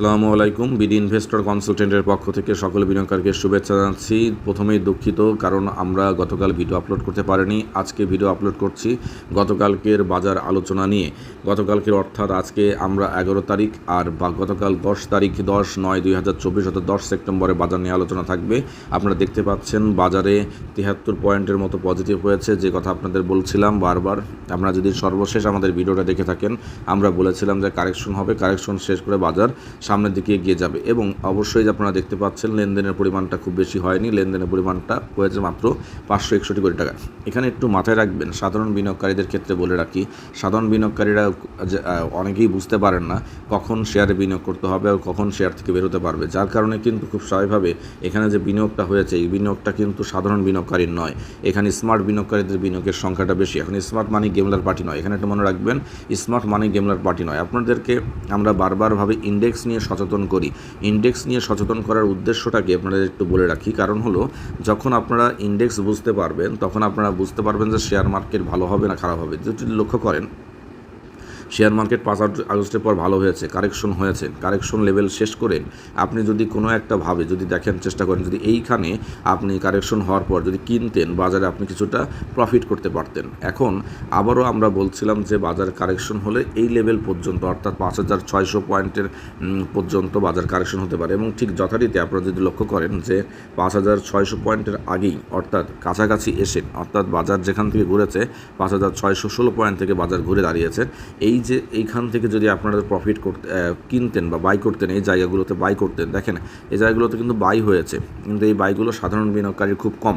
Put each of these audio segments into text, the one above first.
আসসালামু আলাইকুম। BD investor কনসালটেন্টের পক্ষ থেকে সকল বিনিয়োগকারীকে শুভেচ্ছা জানাচ্ছি। প্রথমেই দুঃখিত, কারণ আমরা গতকাল ভিডিও আপলোড করতে পারিনি। আজকে ভিডিও আপলোড করছি গতকালকের বাজার আলোচনা নিয়ে। গতকালকের অর্থাৎ আজকে আমরা এগারো তারিখ আর বা গতকাল দশ তারিখ দশ নয় দুই হাজার চব্বিশ অর্থাৎ দশ সেপ্টেম্বরে বাজার নিয়ে আলোচনা থাকবে। আপনারা দেখতে পাচ্ছেন বাজারে তিয়াত্তর পয়েন্টের মতো পজিটিভ হয়েছে, যে কথা আপনাদের বলছিলাম বারবার। আপনারা যদি সর্বশেষ আমাদের ভিডিওটা দেখে থাকেন, আমরা বলেছিলাম যে কারেকশন হবে, কারেকশন শেষ করে বাজার সামনের দিকে এগিয়ে যাবে। এবং অবশ্যই যে আপনারা দেখতে পাচ্ছেন, লেনদেনের পরিমাণটা খুব বেশি হয়নি। লেনদেনের পরিমাণটা হয়েছে মাত্র পাঁচশো একষট্টি কোটি টাকা। এখানে একটু মাথায় রাখবেন, সাধারণ বিনিয়োগকারীদের ক্ষেত্রে বলে রাখি, সাধারণ বিনিয়োগকারীরা অনেকেই বুঝতে পারেন না কখন শেয়ারে বিনিয়োগ করতে হবে আর কখন শেয়ার থেকে বেরোতে পারবে। যার কারণে কিন্তু খুব স্বাভাবিকভাবে এখানে যে বিনিয়োগটা হয়েছে, এই বিনিয়োগটা কিন্তু সাধারণ বিনিয়োগকারীর নয়। এখানে স্মার্ট বিনিয়োগকারীদের বিনিয়োগের সংখ্যাটা বেশি। এখন স্মার্ট মানি গেমলার পার্টি নয়। এখানে একটু মনে রাখবেন, স্মার্ট মানি গেমলার পার্টি নয়। আপনাদেরকে আমরা বারবারভাবে ইন্ডেক্স নিয়ে সচেতন করি। ইন্ডেক্স নিয়ে সচেতন করার উদ্দেশ্যটাকে আপনাদের একটু বলে রাখি। কারণ হলো, যখন আপনারা ইন্ডেক্স বুঝতে পারবেন, তখন আপনারা বুঝতে পারবেন যে শেয়ার মার্কেট ভালো হবে না খারাপ হবে। যদি লক্ষ্য করেন শেয়ার মার্কেট পাঁচ আগ- আগস্টের পর ভালো হয়েছে, কারেকশন হয়েছে, কারেকশন লেভেল শেষ করে আপনি যদি কোনো একটা ভাবে যদি দেখেন, চেষ্টা করেন যদি এইখানে আপনি কারেকশন হওয়ার পর যদি কিনতেন, বাজারে আপনি কিছুটা প্রফিট করতে পারতেন। এখন আবারও আমরা বলছিলাম যে বাজার কারেকশন হলে এই লেভেল পর্যন্ত, অর্থাৎ পাঁচ হাজার ছয়শো পয়েন্টের পর্যন্ত বাজার কারেকশন হতে পারে। এবং ঠিক যথারীতি আপনারা যদি লক্ষ্য করেন যে পাঁচ হাজার ছয়শো পয়েন্টের আগেই, অর্থাৎ কাছাকাছি এসে, অর্থাৎ বাজার যেখান থেকে ঘুরেছে, পাঁচ হাজার ছয়শো ষোলো পয়েন্ট থেকে বাজার ঘুরে দাঁড়িয়েছে। এই যে এইখান থেকে যদি আপনারা প্রফিট করতে কিনতেন বা বাই করতেন, এই জায়গাগুলোতে বাই করতেন, দেখেন, এই জায়গাগুলোতে কিন্তু বাই হয়েছে। কিন্তু এই বাইগুলো সাধারণ বিনিয়োগকারীর খুব কম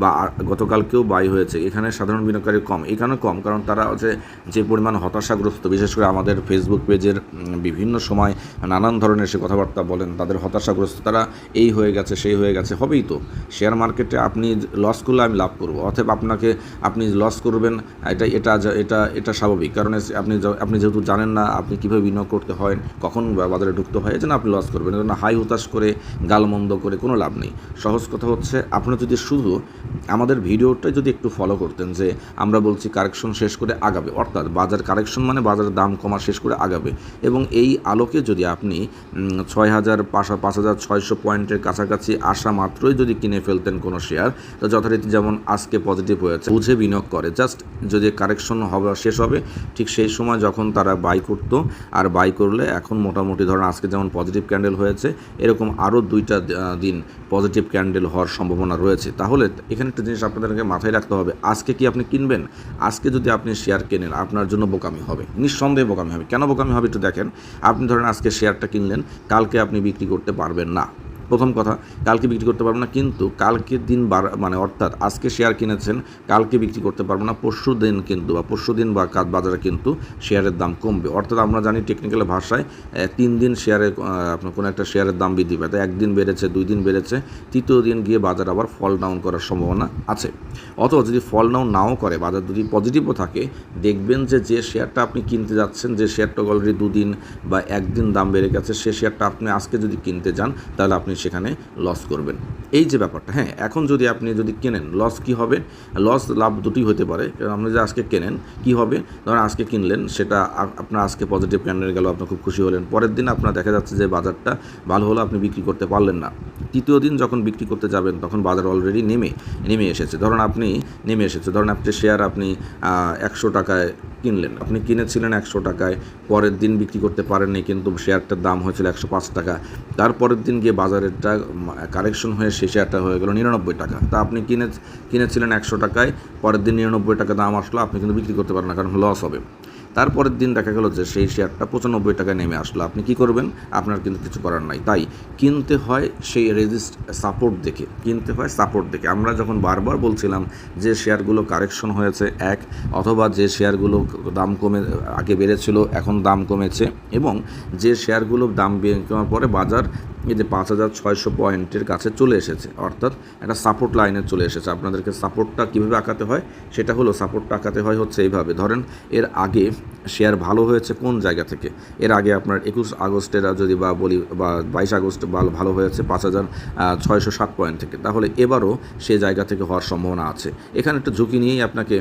বা গতকালকেও বাই হয়েছে। এখানে সাধারণ বিনিয়োগকারীর কম, এখানে কম, কারণ তারা হচ্ছে যে পরিমাণ হতাশাগ্রস্ত, বিশেষ করে আমাদের ফেসবুক পেজের বিভিন্ন সময় নানান ধরনের সে কথাবার্তা বলেন, তাদের হতাশাগ্রস্ত, তারা এই হয়ে গেছে, সেই হয়ে গেছে, হবেই তো। শেয়ার মার্কেটে আপনি লস করলে আমি লাভ করব, অথবা আপনাকে, আপনি লস করবেন, এটা এটা এটা এটা স্বাভাবিক, কারণ আপনি আপনি যেহেতু জানেন না, আপনি কীভাবে বিনিয়োগ করতে হয়, কখন বাজারে ঢুকতে হয়, এই জন্য আপনি লস করবেন। এজন্য হাই হতাশ করে, গালমন্দ করে কোনো লাভ নেই। সহজ কথা হচ্ছে আপনি যদি শুধু আমাদের ভিডিওটা যদি একটু ফলো করতেন, যে আমরা বলছি কারেকশন শেষ করে আগাবে, অর্থাৎ বাজার কারেকশন মানে বাজারের দাম কমা শেষ করে আগাবে। এবং এই আলোকে যদি আপনি ছয় হাজার পাঁচ পাঁচ হাজার ছয়শো পয়েন্টের কাছাকাছি আসা মাত্রই যদি কিনে ফেলতেন কোনো শেয়ার তো যথারীতি যেমন আজকে পজিটিভ হয়েছে, বুঝে বিনিয়োগ করে। জাস্ট যদি কারেকশন হবে শেষ হবে, ঠিক সেই সময় যখন তারা বাই করতো, আর বাই করলে এখন মোটামুটি ধরুন আজকে যেমন পজিটিভ ক্যান্ডেল হয়েছে, এরকম আরও দুইটা দিন পজিটিভ ক্যান্ডেল হওয়ার সম্ভাবনা রয়েছে। তাহলে এখানে একটা জিনিস আপনাদেরকে মাথায় রাখতে হবে, আজকে কি আপনি কিনবেন? আজকে যদি আপনি শেয়ার কেনেন, আপনার জন্য বোকামি হবে। নিঃসন্দেহে বোকামি হবে। কেন বোকামি হবে একটু দেখেন। আপনি ধরেন আজকে শেয়ারটা কিনলেন, কালকে আপনি বিক্রি করতে পারবেন না। প্রথম কথা, কালকে বিক্রি করতে পারব না, কিন্তু কালকে দিন বার মানে অর্থাৎ আজকে শেয়ার কিনেছেন, কালকে বিক্রি করতে পারব না, পরশু দিন কিন্তু বা পরশু দিন বা কাজ বাজারে কিন্তু শেয়ারের দাম কমবে। অর্থাৎ আমরা জানি টেকনিক্যাল ভাষায় তিন দিন শেয়ারে আপনার কোনো একটা শেয়ারের দাম বৃদ্ধি পায়। তাই একদিন বেড়েছে, দুই দিন বেড়েছে, তৃতীয় দিন গিয়ে বাজার আবার ফল ডাউন করার সম্ভাবনা আছে। অথবা যদি ফল ডাউন নাও করে, বাজার যদি পজিটিভও থাকে, দেখবেন যে যে শেয়ারটা আপনি কিনতে যাচ্ছেন, যে শেয়ারটা অলরেডি দুদিন বা একদিন দাম বেড়ে গেছে, সে শেয়ারটা আপনি আজকে যদি কিনতে যান, তাহলে আপনি সেখানে লস করবেন। এই যে ব্যাপারটা হ্যাঁ এখন যদি আপনি যদি কেনেন লস কি হবে? লস লাভ দুটি হতে পারে, কারণ আপনি যে আজকে কেনেন, কি হবে? ধরেন আজকে কিনলেন, সেটা আপনার আজকে পজিটিভ ক্যান্ডেল গেল, আপনি খুব খুশি হলেন, পরের দিন আপনার দেখা যাচ্ছে যে বাজারটা ভালো হলো, আপনি বিক্রি করতে পারলেন না। তৃতীয় দিন যখন বিক্রি করতে যাবেন, তখন বাজার অলরেডি নেমে নেমে এসেছে। ধরুন আপনি, নেমে এসেছে। ধরুন আপনি শেয়ার আপনি একশো টাকায় কিনলেন। আপনি কিনেছিলেন একশো টাকায়, পরের দিন বিক্রি করতে পারেননি, কিন্তু শেয়ারটার দাম হয়েছিল একশো পাঁচ টাকা। তারপরের দিন গিয়ে বাজারেরটা কারেকশন হয়ে সেই শেয়ারটা হয়ে গেল নিরানব্বই টাকা। তা আপনি কিনে কিনেছিলেন একশো টাকায়, পরের দিন নিরানব্বই টাকা দাম আসলো, আপনি কিন্তু বিক্রি করতে পারেন না, কারণ লস হবে। তারপরের দিন দেখা গেল যে সেই শেয়ারটা পঁচানব্বই টাকায় নেমে আসলো। আপনি কি করবেন? আপনার কিন্তু কিছু করার নাই। তাই কিনতে হয় সেই রেজিস্ট সাপোর্ট দেখে, কিনতে হয় সাপোর্ট দেখে। আমরা যখন বারবার বলছিলাম যে শেয়ারগুলো কারেকশন হয়েছে, এক, অথবা যে শেয়ারগুলো দাম কমে, আগে বেড়েছিল, এখন দাম কমেছে, এবং যে শেয়ারগুলো দাম কমার পরে বাজার এই যে পাঁচ হাজার ছয়শো পয়েন্টের কাছে চলে এসেছে, অর্থাৎ একটা সাপোর্ট লাইনে চলে এসেছে। আপনাদেরকে সাপোর্টটা কীভাবে আঁকাতে হয়, সেটা হলো সাপোর্টটা আঁকাতে হয় হচ্ছে এইভাবে। ধরেন, এর আগে শেয়ার ভালো হয়েছে কোন জায়গা থেকে? এর আগে আপনার একুশ আগস্টের যদি বা বলি, বা বাইশ আগস্ট ভালো ভালো হয়েছে পাঁচ হাজার ছয়শো সাত পয়েন্ট থেকে। তাহলে এবারও সে জায়গা থেকে হওয়ার সম্ভাবনা আছে। এখানে একটা ঝুঁকি নিয়েই আপনাকে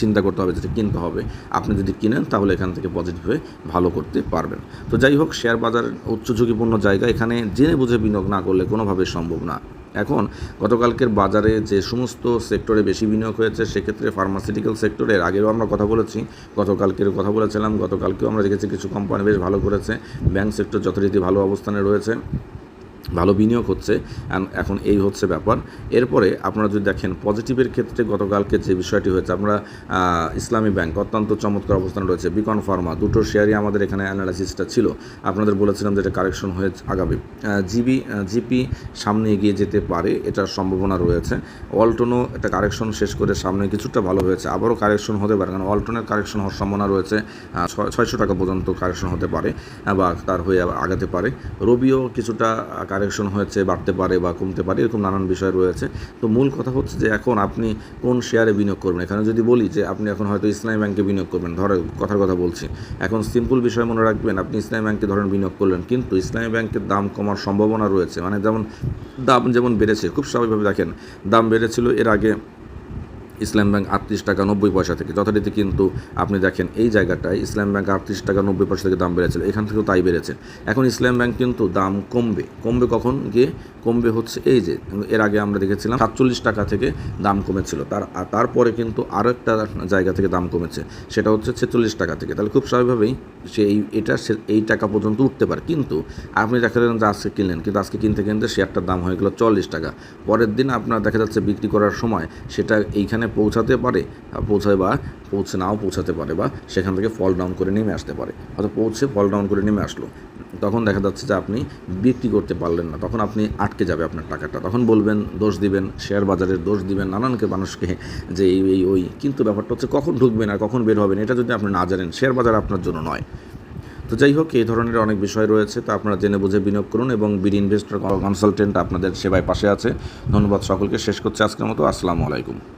চিন্তা করতে হবে যেটা কিনতে হবে। আপনি যদি কিনেন তাহলে এখান থেকে পজিটিভ হয়ে ভালো করতে পারবেন। তো যাই হোক শেয়ার বাজার উচ্চ ঝুঁকিপূর্ণ জায়গা। এখানে জেনে বুঝে বিনিয়োগ না করলে কোনোভাবে সম্ভব না। এখন গতকালকের বাজারে যে সমস্ত সেক্টরে বেশি বিনিয়োগ হয়েছে, সেক্ষেত্রে ফার্মাসিউটিক্যাল সেক্টরের আগেও আমরা কথা বলেছি গতকালকের কথা বলেছিলাম, গতকালকেও আমরা দেখেছি কিছু কোম্পানি বেশ ভালো করেছে ব্যাংক সেক্টর যথারীতি ভালো অবস্থানে রয়েছে। ভালো বিনিয়োগ হচ্ছে এখন এই হচ্ছে ব্যাপার। এরপরে আপনারা যদি দেখেন পজিটিভের ক্ষেত্রে গতকালকে যে বিষয়টি হয়েছে, আমরা ইসলামী ব্যাংক অত্যন্ত চমৎকার অবস্থান রয়েছে, বিকন ফার্মা, দুটো শেয়ারই আমাদের এখানে অ্যানালাইসিসটা ছিল। আপনাদের বলেছিলাম যে এটা কারেকশন হয়ে আগাবে। জিবি জিপি সামনে এগিয়ে যেতে পারে, এটার সম্ভাবনা রয়েছে। অল্টনও একটা কারেকশন শেষ করে সামনে কিছুটা ভালো হয়েছে, আবারও কারেকশন হতে পারে, কারণ অল্টনের কারেকশন হওয়ার সম্ভাবনা রয়েছে ছয়শো টাকা পর্যন্ত কারেকশন হতে পারে বা তার হয়ে আগাতে পারে। রবিও কিছুটা কারেকশন হয়েছে, বাড়তে পারে বা কমতে পারে, এরকম নানান বিষয় রয়েছে। তো মূল কথা হচ্ছে যে এখন আপনি কোন শেয়ারে বিনিয়োগ করবেন? এখানে যদি বলি যে আপনি এখন হয়তো ইসলামী ব্যাংকে বিনিয়োগ করবেন, ধরে কথার কথা বলছি। এখন সিম্পল বিষয় মনে রাখবেন, আপনি ইসলামী ব্যাংকে ধরেন বিনিয়োগ করলেন, কিন্তু ইসলামী ব্যাংকের দাম কমার সম্ভাবনা রয়েছে। মানে যেমন দাম যেমন বেড়েছে, খুব স্বাভাবিকভাবে দেখেন, দাম বেড়েছিল এর আগে ইসলাম ব্যাংক আটত্রিশ টাকা নব্বই পয়সা থেকে। যথারীতি কিন্তু আপনি দেখেন এই জায়গাটায় ইসলাম ব্যাংক আটত্রিশ টাকা নব্বই পয়সা থেকে দাম বেড়েছিল। এখান থেকেও তাই বেড়েছে। এখন ইসলাম ব্যাংক কিন্তু দাম কমবে। কমবে কখন? গিয়ে কমবে হচ্ছে এই যে, এর আগে আমরা দেখেছিলাম সাতচল্লিশ টাকা থেকে দাম কমেছিল। তার তারপরে কিন্তু আরও একটা জায়গা থেকে দাম কমেছে, সেটা হচ্ছে ছেচল্লিশ টাকা থেকে। তাহলে খুব স্বাভাবিকভাবেই সে এই, এটা এই টাকা পর্যন্ত উঠতে পারে। কিন্তু আপনি দেখা যাবেন যে আজকে কিনলেন, কিন্তু আজকে কিনতে কিনতে শেয়ারটার দাম হয়ে গেলো চল্লিশ টাকা। পরের দিন আপনার দেখা যাচ্ছে বিক্রি করার সময় সেটা এইখানে পৌঁছাতে পারে পৌঁছায় বা পৌঁছে নাও পৌঁছাতে পারে বা সেখান থেকে ফল ডাউন করে নেমে আসতে পারে। হয়তো পৌঁছে ফল ডাউন করে নেমে আসলো। তখন দেখা যাচ্ছে যে আপনি বিক্রি করতে পারলেন না। তখন আপনি আটকে যাবে আপনার টাকাটা। তখন বলবেন, দোষ দিবেন, শেয়ার বাজারের দোষ দিবেন, নানানকে মানুষকে যে এই এই, ওই। কিন্তু ব্যাপারটা হচ্ছে কখন ঢুকবেন আর কখন বের হবেন এটা যদি আপনি না জানেন, শেয়ার বাজার আপনার জন্য নয়। তো যাই হোক, এই ধরনের অনেক বিষয় রয়েছে, তো আপনারা জেনে বুঝে বিনিয়োগ করুন এবং বিডি ইনভেস্টর কনসালটেন্ট আপনাদের সেবায় পাশে আছে। ধন্যবাদ সকলকে, শেষ করছে আজকের মতো। আসসালামু আলাইকুম।